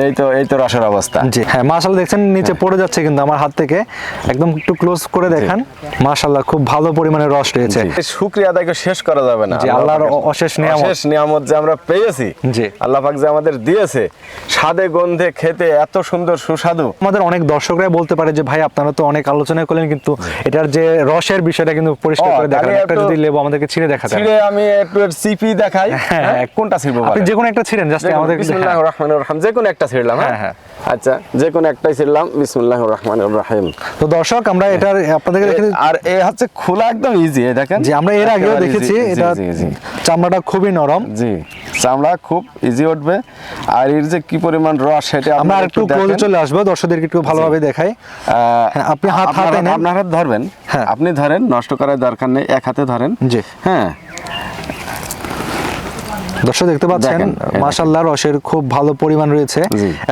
এই তো এই তো রসের অবস্থা। জি। হ্যাঁ মাশাল্লাহ দেখছেন নিচে পড়ে যাচ্ছে কিন্তু আমার হাত থেকে। একদম একটু ক্লোজ করে দেখান। মাশাল্লাহ খুব ভালো পরিমাণে রস রয়েছে। এই শুকরিয়া আদায়কে শেষ করা যাবে না। জি, আল্লাহর অশেষ নিয়ামত। অশেষ নিয়ামত যে আমরা পেয়েছি জি। আল্লাহ পাক যে আমাদের দিয়েছে স্বাদে গন্ধে খেতে এত সুন্দর সুস্বাদু। আমাদের অনেক দর্শকরাই বলতে পারে যে ভাই আপনারা তো অনেক আলোচনা করলেন কিন্তু এটার যে রসের বিষয়টা কিন্তু পরিষ্কার করে দেখান তাহলে একটা যদি লেবু আমাদেরকে ছিঁড়ে দেখাতেন। ছিঁড়ে আমি একটু সিপি দেখাই। হ্যাঁ, হ্যাঁ, কোনটা ছিড়বো আপনি? যে কোনো একটা ছিঁড়েন জাস্ট আমাদের বিসমিল্লাহির রহমানির রহিম। যে কোনো একটা ছিড়লাম হ্যাঁ, হ্যাঁ হ্যাঁ। আচ্ছা যে কোনো একটাই ছিড়লাম। বিসমিল্লাহির রহমানির রহিম। তো দর্শক আমরা এটার আপনাদেরকে দেখে আর এ হচ্ছে খোলা একদম ইজি দেখেন। যে আমরা এর আগেও দেখেছি এটা জি, জি, জি। চামড়াটা খুবই নরম। জি চামড়া খুব ইজি উঠবে। আর এর যে কি পরিমাণ রস সেটা আমরা একটু ক্লোজে চলে আসব দর্শকদেরকে একটু ভালোভাবে দেখাই। হ্যাঁ, আপনি হাত হাতে নেন। আপনার হাত ধরবেন। হ্যাঁ। আপনি ধরেন নষ্ট করার দরকার নেই এক হাতে ধরেন। জি। হ্যাঁ দর্শক দেখতে পাচ্ছেন মাশাল্লাহ রসের খুব ভালো পরিমাণ রয়েছে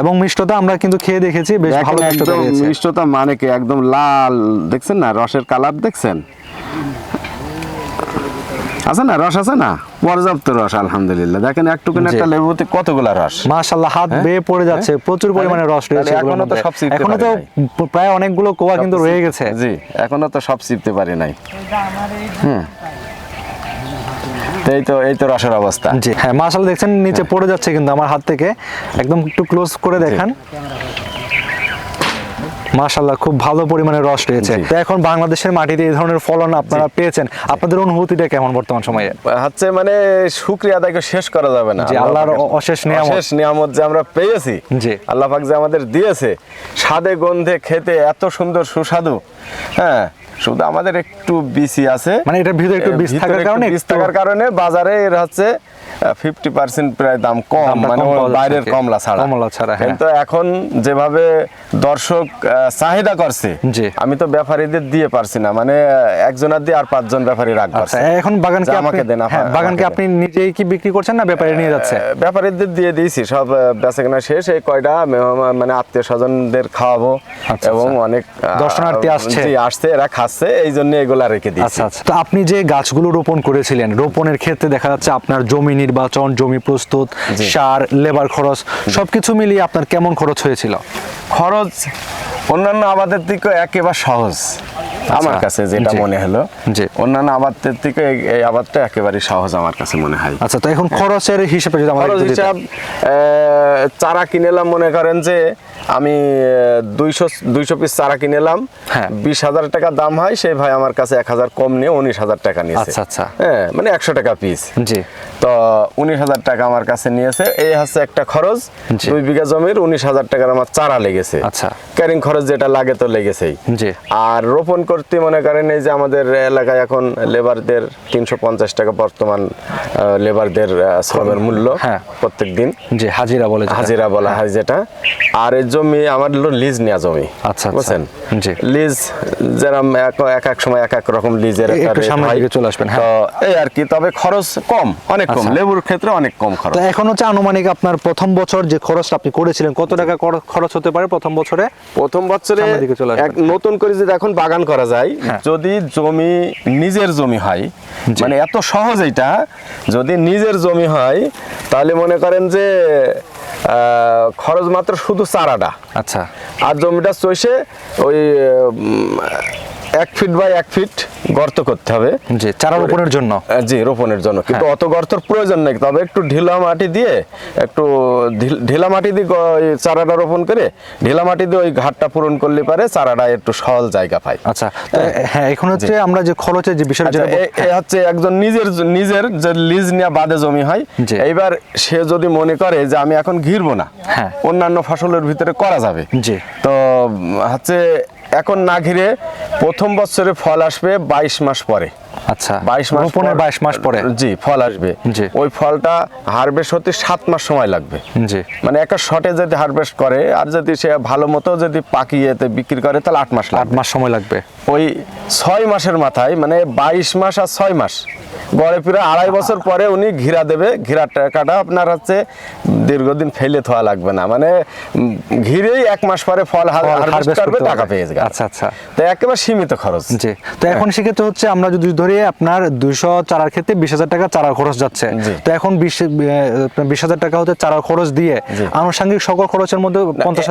এবং মিষ্টতা আমরা কিন্তু খেয়ে দেখেছি বেশ ভালো মিষ্টতা রয়েছে। মিষ্টতা মানে কি একদম লাল দেখছেন না রসের কালার দেখছেন? আছে না রস আছে না? পর্যাপ্ত রস আলহামদুলিল্লাহ। দেখেন একটুকুন একটা লেবুতে কতগুলা রস? মাশাল্লাহ হাত বেয়ে পড়ে যাচ্ছে প্রচুর পরিমাণে রস রয়েছে এখনও তো। সব চিপতে এখনও পারি তো নাই। প্রায় অনেকগুলো কোয়া কিন্তু রয়ে গেছে। জি এখনও তো সব চিপতে পারি নাই। হুম তো এই তো এই তো রসের অবস্থা। জি হ্যাঁ মাশাল্লাহ দেখছেন নিচে পড়ে যাচ্ছে কিন্তু আমার হাত থেকে। একদম একটু ক্লোজ করে দেখান। মাশাল্লাহ খুব ভালো পরিমাণে রস রয়েছে। এখন বাংলাদেশের মাটিতে এই ধরনের ফলন আপনারা পেয়েছেন। আপনাদের অনুভূতিটা কেমন বর্তমান সময়ে? হচ্ছে মানে শুক্রিয়া আদায়কে শেষ করা যাবে না। আল্লাহর অশেষ নিয়ামত। অশেষ নিয়ামত যে আমরা পেয়েছি জি। আল্লাহ পাক যে আমাদের দিয়েছে স্বাদে গন্ধে খেতে এত সুন্দর সুস্বাদু হ্যাঁ শুধু আমাদের একটু বিসি আছে। মানে এটা ভিতরে একটু এ, থাকার কারণে একটু- থাকার কারণে বাজারে এর হচ্ছে ফিফটি পার্সেন্ট প্রায় দাম কম মানে বাইরের কমলা ছাড়া। কমলা ছাড়া, হ্যাঁ। কিন্তু এখন যেভাবে দর্শক চাহিদা করছে আমি তো ব্যাপারীদের দিয়ে পারছি না মানে একজনের দিয়ে আর পাঁচজন ব্যাপারী রাগ আচ্ছা করছে। এখন আমাকে দেন, হ্যাঁ, বাগানকে আপনি নিজেই কি বিক্রি করছেন না ব্যাপারে নিয়ে যাচ্ছে? ব্যাপারীদের দিয়ে দিয়েছি সব বেচাকেনা শেষ এই কয়টা মানে আত্মীয় স্বজনদের খাওয়াবো আচ্ছা, এবং আচ্ছা। অনেক দর্শনার্থী আসছে। আসছে এরা খাচ্ছে এই জন্য এগুলা রেখে দিয়েছি। আচ্ছা। তো আপনি যে গাছগুলো রোপণ করেছিলেন রোপণের ক্ষেত্রে দেখা যাচ্ছে আপনার জমি নির্বাচন জমি প্রস্তুত সার লেবার খরচ সবকিছু মিলিয়ে আপনার কেমন খরচ হয়েছিল? খরচ অন্যান্য আবাদের থেকে একেবারে সহজ আমার কাছে যেটা আচ্ছা। মনে হলো। যে অন্যান্য আবাদের থেকে এই- আবাদটা একেবারে সহজ আমার কাছে মনে হয়। আচ্ছা তো এখন খরচের হিসাবে যদি খরচ হিসাব চারা কিনেলাম মনে করেন যে আমি দুইশো দুইশো পিস চারা কিনেলাম হ্যাঁ। বিশ হাজার টাকা দাম হয় সেই ভাই আমার কাছে এক হাজার কম নিয়ে উনিশ হাজার টাকা নিয়েছে। আচ্ছা, আচ্ছা। হ্যাঁ মানে একশো টাকা পিস জি। তো উনিশ হাজার টাকা আমার কাছে নিয়েছে। এই হচ্ছে একটা খরচ। দুই বিঘা জমির উনিশ হাজার টাকার আমার চারা লেগেছে। আচ্ছা। ক্যারিং খরচ যেটা লাগে তো লেগেছেই। জি। আর রোপণ করতে মনে করেন এই যে আমাদের এলাকায় এখন লেবারদের তিনশো পঞ্চাশ টাকা বর্তমান লেবারদের শ্রমের মূল্য হ্যাঁ। প্রত্যেক দিন জি হাজিরা বলে হাজিরা বলা হয় যেটা। আর এই জমি আমার লিজ নেওয়া জমি আচ্ছা, আচ্ছা। বুঝছেন জি। লিজ যেরকম এক এক এক সময় এক এক রকম লিজের চলে আসবেন, হ্যাঁ। তো এই আর কি তবে খরচ কম অনেক কম আচ্ছা। লেবুর ক্ষেত্রে অনেক কম খরচ তো এখন হচ্ছে আনুমানিক আপনার প্রথম বছর যে খরচটা আপনি করেছিলেন কত টাকা খরচ হতে পারে প্রথম বছরে প্রথম বছরে। এক নতুন করে যদি এখন বাগান করা যায় হ্যাঁ। যদি জমি নিজের জমি হয় মানে এত সহজ এটা যদি নিজের জমি হয় তাহলে মনে করেন যে খরচ মাত্র শুধু চারাটা। আচ্ছা। আর জমিটা চষে ওই এক ফিট বাই এক ফিট গর্ত করতে হবে জি চারা রোপণের জন্য জি রোপণের জন্য কিন্তু হ্যাঁ। অত গর্তর প্রয়োজন নেই তবে একটু ঢিলা মাটি দিয়ে একটু ঢিল- মাটি দিয়ে চারাটা রোপণ করে ঢিলা মাটি দিয়ে ওই ঘাটটা পূরণ করলে পারে চারাটা একটু সহজ জায়গা পায় আচ্ছা হ্যাঁ এখন হচ্ছে আমরা যে খরচের যে বিষয়টা আচ্ছা, এ- হচ্ছে একজন নিজের নিজের যে লিজ নেওয়া বাদে জমি হয়। এইবার সে যদি মনে করে যে আমি এখন ঘিরবো না হ্যাঁ। অন্যান্য ফসলের ভিতরে করা যাবে জি। তো হচ্ছে এখন না ঘিরে প্রথম বছরে ফল আসবে বাইশ মাস পরে। আচ্ছা বাইশ মাস রোপণের বাইশ মাস পরে। জি ফল আসবে। জি। ওই ফলটা হারভেস্ট হতে সাত মাস সময় লাগবে। জি। মানে একটা শটে যদি হারভেস্ট করে আর যদি সে ভালো মতো যদি পাকিয়েতে বিক্রি করে তাহলে আট মাস আট মাস সময় লাগবে। ওই ছয় মাসের মাথায় মানে বাইশ মাস আর ছয় মাস। গড়ে ফিরে আড়াই বছর পরে উনি ঘিরা দেবে। ঘিরা টাকাটা আপনার হচ্ছে দীর্ঘদিন ফেলে থোয়া লাগবে না। মানে ঘিরেই এক মাস পরে ফল হারভেস্ট করবে টাকা পেয়ে যাবে। আচ্ছা, আচ্ছা। তো একেবারে সীমিত খরচ। জি। তো এখন সেক্ষেত্রে হচ্ছে আমরা যদি ধরি আপনার দুইশো চারার ক্ষেত্রে বিশ হাজার টাকা চারা খরচ যাচ্ছে। তো এখন বিশ বিশ হাজার টাকা হচ্ছে চারা খরচ দিয়ে। আনুষঙ্গিক সকল খরচের মধ্যে পঞ্চাশ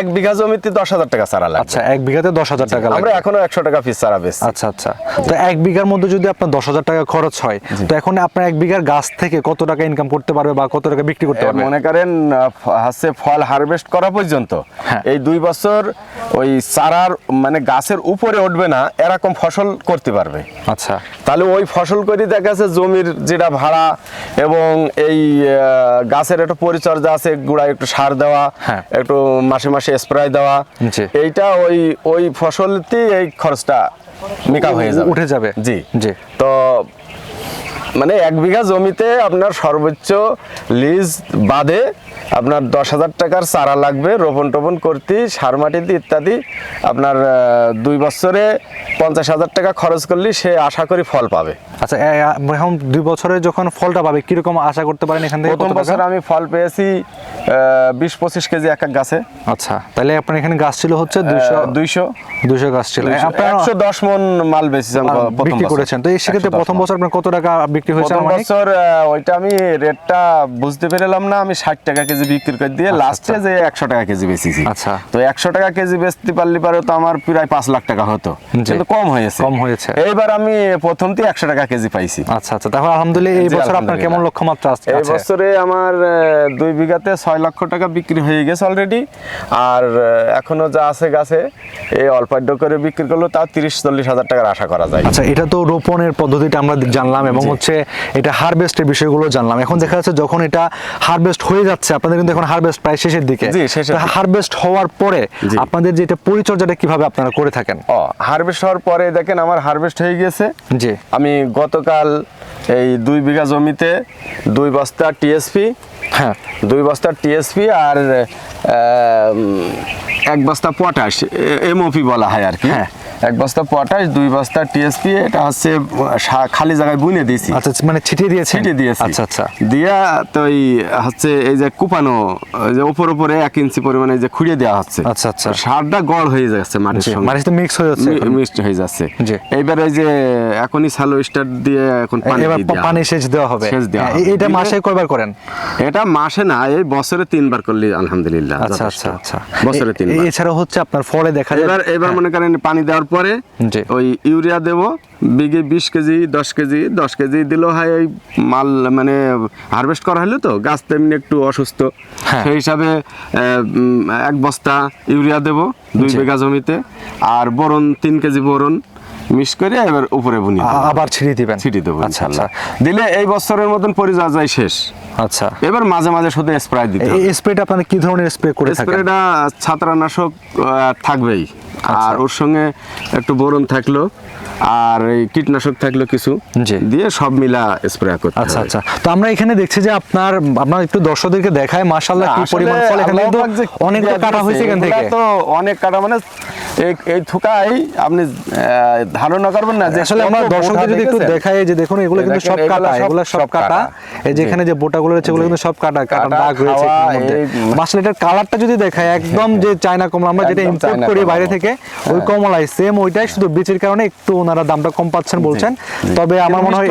এক বিঘা জমিতে দশ হাজার টাকা চারা লাগবে। আচ্ছা এক বিঘাতে দশ হাজার টাকা আমরা এখনও একশো টাকা পিস চারা বেচছি। আচ্ছা আচ্ছা। তো এক বিঘার মধ্যে যদি আপনার দশ হাজার টাকা খরচ হয় তো এখন আপনার এক বিঘার গাছ থেকে কত টাকা ইনকাম করতে পারবে বা কত টাকা বিক্রি করতে পারবে? মনে করেন হচ্ছে ফল হারভেস্ট করা পর্যন্ত হ্যাঁ। এই দুই বছর ওই চারার মানে গাছের উপরে উঠবে না এরকম ফসল করতে পারবে। আচ্ছা। তাহলে ওই ফসল করে দেখা যাচ্ছে জমির যেটা ভাড়া এবং এই গাছের একটু পরিচর্যা আছে গুড়ায় একটু সার দেওয়া হ্যাঁ। একটু মাসে মাসে স্প্রে দেওয়া। এইটা ওই ওই ফসলতেই এই খরচটা মেকা হয়ে যাবে। উঠে যাবে। জি। জি। তো মানে এক বিঘা জমিতে আপনার সর্বোচ্চ লিজ বাদে আপনার দশ হাজার টাকার চারা লাগবে, রোপণ টোপন করতে, সার মাটিতে ইত্যাদি। আপনার দুই বছরে পঞ্চাশ হাজার টাকা খরচ করলে, সে আশা করি ফল পাবে। আচ্ছা এখন দুই বছরে যখন ফলটা পাবে কীরকম আশা করতে পারেন এখান থেকে প্রথম বছর আমি ফল পেয়েছি বিশ পঁচিশ কেজি এক এক গাছে। আচ্ছা তাহলে আপনার এখানে গাছ ছিল হচ্ছে দুইশো দুইশো। দুইশো গাছ ছিল। একশো দশ মন মাল প্রথম বিক্রি করেছেন। তো এই সেক্ষেত্রে প্রথম বছর আপনার কত টাকা বিক্রি হয়েছে প্রথম বছর ওইটা আমি রেটটা বুঝতে পেরেলাম না আমি ষাট টাকা কেজি বিক্রি করে দিয়ে লাস্টে যে একশো টাকা কেজি বেচেছি। আচ্ছা। তো একশো টাকা কেজি বেচতে পারলে পারে তো আমার প্রায় পাঁচ লাখ টাকা হতো। কিন্তু কম হয়েছে। কম হয়েছে। এইবার আমি প্রথমতে একশো টাকা কেজি পাইছি। আচ্ছা আচ্ছা তাহলে আলহামদুলিল্লাহ এই বছর আপনার কেমন লক্ষ্যমাত্রা আছে এই বছরে আমার দুই বিঘাতে ছয় লক্ষ টাকা বিক্রি হয়ে গেছে অলরেডি আর এখনও যা আছে গাছে এই অল্পাঢ্য করে বিক্রি করল তাও তিরিশ চল্লিশ হাজার টাকার আশা করা যায়। আচ্ছা এটা তো রোপণের পদ্ধতিটা আমরা জানলাম এবং হচ্ছে এটা হারভেস্টের বিষয়গুলো জানলাম। এখন দেখা যাচ্ছে যখন এটা হারভেস্ট হয়ে যাচ্ছে আপনাদের কিন্তু এখন হারভেস্ট প্রায় শেষের দিকে। হারভেস্ট হওয়ার পরে আপনাদের যে এটা পরিচর্যাটা কীভাবে আপনারা করে থাকেন? হারভেস্ট হওয়ার পরে দেখেন আমার হারভেস্ট হয়ে গেছে। জি। আমি গতকাল এই দুই বিঘা জমিতে দুই বস্তা টিএসপি হ্যাঁ দুই বস্তা টিএসপি আর এক বস্তা পটাশ এমওপি বলা হয় আর কি হ্যাঁ। এক বস্তা পটাশ দুই বস্তা টিএসপি এটা হচ্ছে খালি জায়গায় বুনে দিয়েছি। আচ্ছা মানে ছিটিয়ে দিয়েছেন? ছিটে দিয়েছি। আচ্ছা আচ্ছা। দিয়া তো এই হচ্ছে এই যে কুপানো যে উপর উপরে এক ইঞ্চি পরিমাণে যে খুঁড়িয়ে দেওয়া হচ্ছে আচ্ছা, আচ্ছা। সারটা গড় হয়ে যাচ্ছে মাটির সঙ্গে। মানে তো মিক্স হয়ে যাচ্ছে। মিক্সড হয়ে যাচ্ছে। জি। এইবার ওই যে এখনই সালো স্টার্ট দিয়ে এখন পানি এবার পানি। সেচ দেওয়া হবে। সেচ দেওয়া হ্যাঁ, এটা মাসে কয়বার করেন? এটা মাসে না এই বছরে তিনবার করলে আলহামদুলিল্লাহ আচ্ছা আচ্ছা আচ্ছা। বছরে তিনবার। এছাড়া হচ্ছে আপনার ফলে দেখা যায় এবার এবার মনে করেন পানি দেওয়ার পরে জি। ওই ইউরিয়া দেব বিঘে বিশ কেজি দশ কেজি দশ কেজি দিলেও হয় ওই মাল মানে হারভেস্ট করা হলো তো গাছ তেমনি একটু অসুস্থ। হ্যাঁ। সেই হিসাবে এক বস্তা ইউরিয়া দেব দুই বিঘা জমিতে আর বোরন তিন কেজি বোরন মিক্স করে এবার উপরে বুনি আবার ছিটিয়ে দিবেন? ছিটি দেবো আচ্ছা আচ্ছা। দিলে এই বছরের মতন পরিচর্যায় শেষ। আচ্ছা। এবার মাঝে মাঝে শুধু স্প্রে দিতে এই স্প্রেটা আপনারা কি ধরনের স্প্রে করে থাকেন? স্প্রেটা ছাত্রানাশক থাকবেই। আর ওর সঙ্গে একটু বোরন থাকল আর এই কীটনাশক থাকল কিছু দিয়ে সব মিলা স্প্রে করতে আচ্ছা আচ্ছা। তো আমরা এখানে দেখছি যে আপনার আপনার একটু দর্শকদেরকে দেখায় মাশাআল্লাহ কি পরিমাণ ফল এখানে। অনেকটা কাটা হয়েছে এখান থেকে। তো অনেক কাটা মানে এই আপনি ধারণা করবেন না যে আসলে আমরা দর্শকদের যদি একটু দেখাই যে দেখুন এগুলো কিন্তু সব কাটা এগুলো সব কাটা। এই যে এখানে যে বোটাগুলো রয়েছে এগুলো কিন্তু সব কাটা কাটা দাগ রয়েছে আসলে এটার কালারটা যদি দেখায় একদম যে চায়না কমলা আমরা যেটা ইম্পোর্ট করি বাইরে থেকে ওই কমলাই সেম ওইটাই শুধু বীজের কারণে একটু ওনারা দামটা কম পাচ্ছেন বলছেন। তবে আমার মনে হয়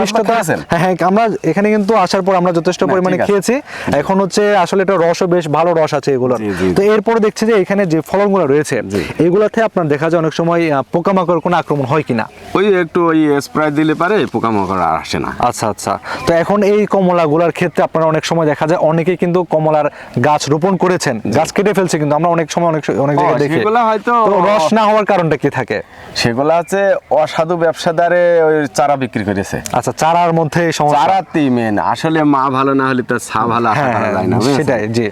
মিষ্টতা? হ্যাঁ হ্যাঁ আমরা এখানে কিন্তু আসার পর আমরা যথেষ্ট পরিমাণে খেয়েছি। এখন হচ্ছে আসলে এটা রসও বেশ ভালো রস আছে এগুলোর। জি, তো এরপরে দেখছি যে এখানে যে ফলনগুলো রয়েছে এগুলাতে আপনার দেখা যায় অনেক সময় পোকামাকড় কোনো আক্রমণ হয় কিনা? ওই একটু ওই স্প্রে দিলে পারে পোকামাকড় আর আসে না। আচ্ছা আচ্ছা। তো এখন এই কমলাগুলার ক্ষেত্রে আপনারা অনেক সময় দেখা যায় অনেকেই কিন্তু কমলার গাছ রোপণ করেছেন গাছ কেটে ফেলছে কিন্তু আমরা অনেক সময় অনেক অনেক জায়গায় দেখি। সেগুলা হয়তো- রস না হওয়ার কারণটা কি থাকে? সেগুলা হচ্ছে অসাধু ব্যবসাদারে ওই চারা বিক্রি করেছে। আচ্ছা চারার মধ্যে সমস্যা চারাতেই মেন আসলে মা ভালো না হলে তো ছা ভালো আশা হ্যাঁ, হ্যাঁ, যায় না সেটাই, জি।